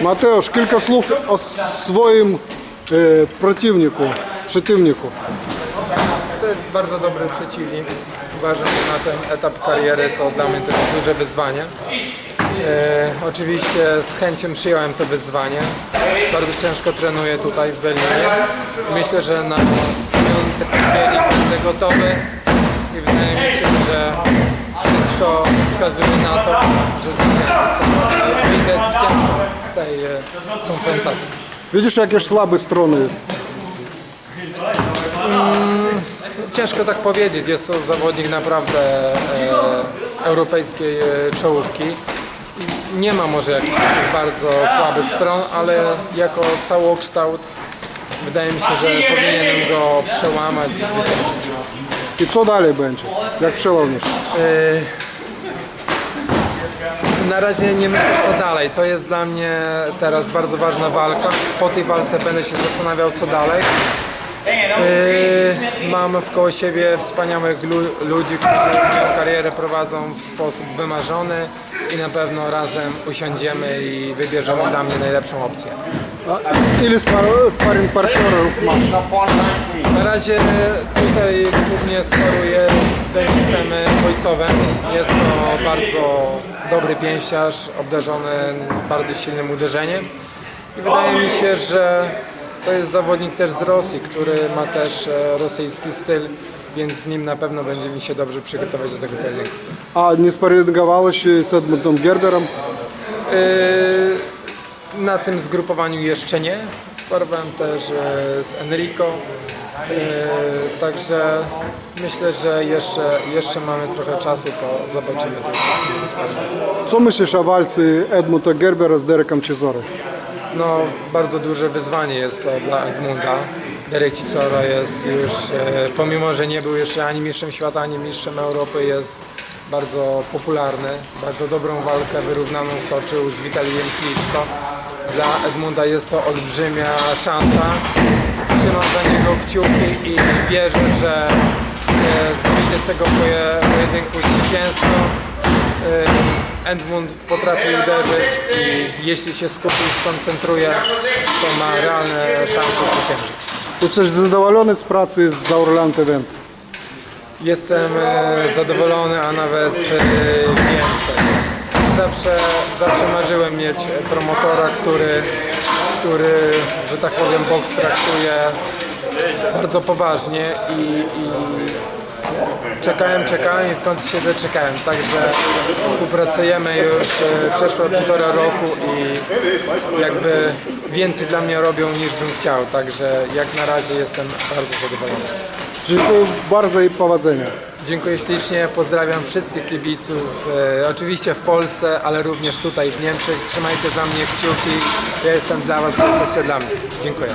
Mateusz, kilka słów o swoim e, przeciwniku, przeciwniku. To jest bardzo dobry przeciwnik. Uważam, że na ten etap kariery to dla mnie duże wyzwanie. E, oczywiście z chęcią przyjąłem to wyzwanie. Bardzo ciężko trenuję tutaj w Berlinie. Myślę, że na piąty październik będę gotowy i wydaje mi się, że wszystko wskazuje na to, że konfrontacji. Widzisz jakieś słabe strony? Ciężko tak powiedzieć, jest to zawodnik naprawdę e, europejskiej e, czołówki. Nie ma może jakichś takich bardzo słabych stron, ale jako całokształt wydaje mi się, że powinienem go przełamać i zwyciężyć. I co dalej będzie? Jak przełamiesz? Na razie nie myślę co dalej. To jest dla mnie teraz bardzo ważna walka. Po tej walce będę się zastanawiał co dalej. Yy, mam wkoło siebie wspaniałych lu- ludzi, którzy karierę prowadzą w sposób wymarzony i na pewno razem usiądziemy i wybierzemy dla mnie najlepszą opcję. A ile spar sparring partnerów masz? Na razie tutaj głównie sparuję z Jest to bardzo dobry pięściarz, obdarzony bardzo silnym uderzeniem. I wydaje mi się, że to jest zawodnik też z Rosji, który ma też e, rosyjski styl, więc z nim na pewno będzie mi się dobrze przygotować do tego pojedynku. A nie sparingowałeś się z Edmundem Gerberem? Yy, Na tym zgrupowaniu jeszcze nie. Sparowałem też e, z Enrico. Yy, Także myślę, że jeszcze, jeszcze mamy trochę czasu, to zobaczymy to wszystkim sparingu. Co myślisz o walce Edmunda Gerbera z Derekiem Cezorem? No, bardzo duże wyzwanie jest to dla Edmunda. Derek Cicoro jest już, e, pomimo że nie był jeszcze ani mistrzem świata, ani mistrzem Europy, jest bardzo popularny. Bardzo dobrą walkę wyrównaną stoczył z Witalijem Kliczko. Dla Edmunda jest to olbrzymia szansa. Trzymam kciuki i wierzę, że e, wyjdzie z tego poje- pojedynku zwycięstwo. Ym, Edmund potrafi uderzyć i jeśli się skupi i skoncentruje, to ma realne szanse zwyciężyć. Jesteś zadowolony z pracy z Zaurland Event? Jestem e, zadowolony, a nawet e, więcej. Zawsze, zawsze marzyłem mieć promotora, który, który, że tak powiem, boks traktuje bardzo poważnie i, i czekałem, czekałem i w końcu się doczekałem. Także współpracujemy już e, przeszło półtora roku i jakby więcej dla mnie robią niż bym chciał. Także jak na razie jestem bardzo zadowolony. Dziękuję bardzo i powodzenia. Dziękuję ślicznie, pozdrawiam wszystkich kibiców, e, oczywiście w Polsce, ale również tutaj w Niemczech. Trzymajcie za mnie kciuki, ja jestem dla Was, jesteście dla mnie. Dziękuję.